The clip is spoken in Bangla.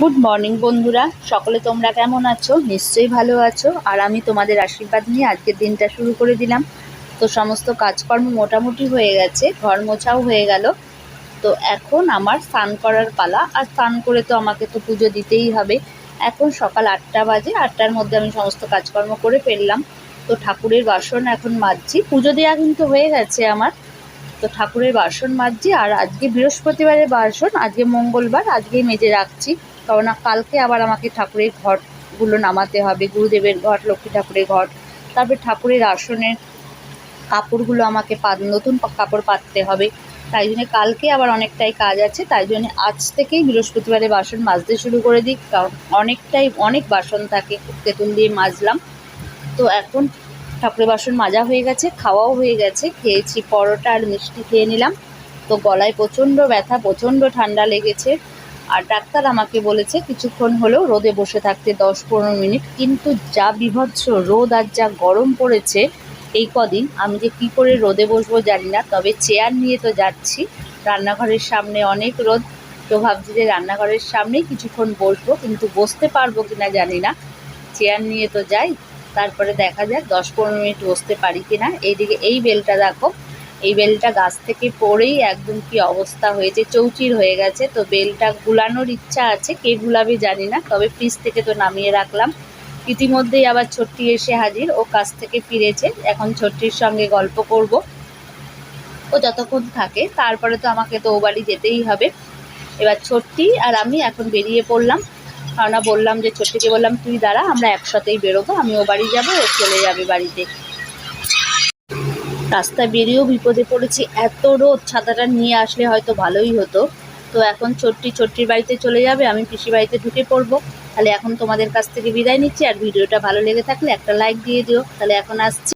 গুড মর্নিং বন্ধুরা। সকলে তোমরা কেমন আছো? নিশ্চয়ই ভালো আছো। আর আমি তোমাদের আশীর্বাদ নিয়ে আজকের দিনটা শুরু করে দিলাম। তো সমস্ত কাজকর্ম মোটামুটি হয়ে গেছে, ঘর মোছাও হয়ে গেল। তো এখন আমার স্নান করার পালা। আর স্নান করে তো আমাকে তো পুজো দিতেই হবে। এখন সকাল আটটা বাজে। আটটার মধ্যে আমি সমস্ত কাজকর্ম করে ফেললাম। তো ঠাকুরের বাসন এখন মাজছি। পুজো দেওয়া কিন্তু হয়ে গেছে আমার। তো ঠাকুরের বাসন মাজছি। আর আজকে বৃহস্পতিবারের বাসন। আজকে মঙ্গলবার। আজকেই মেজে রাখছি। কারণ কালকে আবার আমাকে ঠাকুরের ঘটগুলো নামাতে হবে, গুরুদেবের ঘট লক্ষ্মী ঠাকুরের ঘট তারপর ঠাকুরের আসনের কাপড়গুলো আমাকে নতুন কাপড় পাততে হবে। তাই জন্য কালকে আবার অনেকটাই কাজ আছে, তাই জন্য আজ থেকেই বৃহস্পতিবারে বাসন মাজতে শুরু করে দিই, কারণ অনেকটাই, অনেক বাসন থাকে, তেঁতুল দিয়ে মাজলাম। তো এখন ঠাকুরের বাসন মাজা হয়ে গেছে, খাওয়াও হয়ে গেছে, খেয়েছি পরোটা আর মিষ্টি খেয়ে নিলাম। তো গলায় প্রচণ্ড ব্যথা, প্রচণ্ড ঠান্ডা লেগেছে। আর ডাক্তার আমাকে বলেছে কিছুক্ষণ হলেও রোদে বসে থাকতে দশ পনেরো মিনিট। কিন্তু যা বিভৎস রোদ আর যা গরম পড়েছে এই কদিন, আমি যে কী করে রোদে বসবো জানি না, তবে চেয়ার নিয়ে তো যাচ্ছি। রান্নাঘরের সামনে অনেক রোদ। তো ভাবছি যে রান্নাঘরের সামনেই কিছুক্ষণ বসবো, কিন্তু বসতে পারব কি না জানি না। চেয়ার নিয়ে তো যাই, তারপরে দেখা যাক দশ পনেরো মিনিট বসতে পারি কি না এইদিকে এই বেলটা দেখো এই বেলটা গাছ থেকে পড়েই একদম কি অবস্থা হয়েছে, চৌচির হয়ে গেছে। তো বেলটা গুলানোর ইচ্ছা আছে, কে গুলাবে জানি না, তবে ফ্রিজ থেকে তো নামিয়ে রাখলাম। ইতিমধ্যেই আবার ছোট্টি এসে হাজির, ও কাছ থেকে ফিরেছে। এখন ছোট্টির সঙ্গে গল্প করব। ও যতক্ষণ থাকে, তারপরে তো আমাকে তো ও বাড়ি যেতেই হবে। এবার ছোট্টি আর আমি এখন বেরিয়ে পড়লাম। কারণ বললাম যে, ছোট্টিকে বললাম, তুই দাঁড়া, আমরা একসাথেই বেরোবো, আমি ও বাড়ি যাব, ও চলে যাবে বাড়িতে। রাস্তায় বেরিয়েও বিপদে পড়েছি। এত রোদ ছাতাটা নিয়ে আসলে হয়তো ভালোই হতো। তো এখন ছোট্টি ছোট্টির বাড়িতে চলে যাবে, আমি পিসি বাড়িতে ঢুকে পড়ব। তাহলে এখন তোমাদের কাছ থেকে বিদায় নিচ্ছি, আর ভিডিওটা ভালো লেগে থাকলে একটা লাইক দিয়ে দিও। তাহলে এখন আসছি।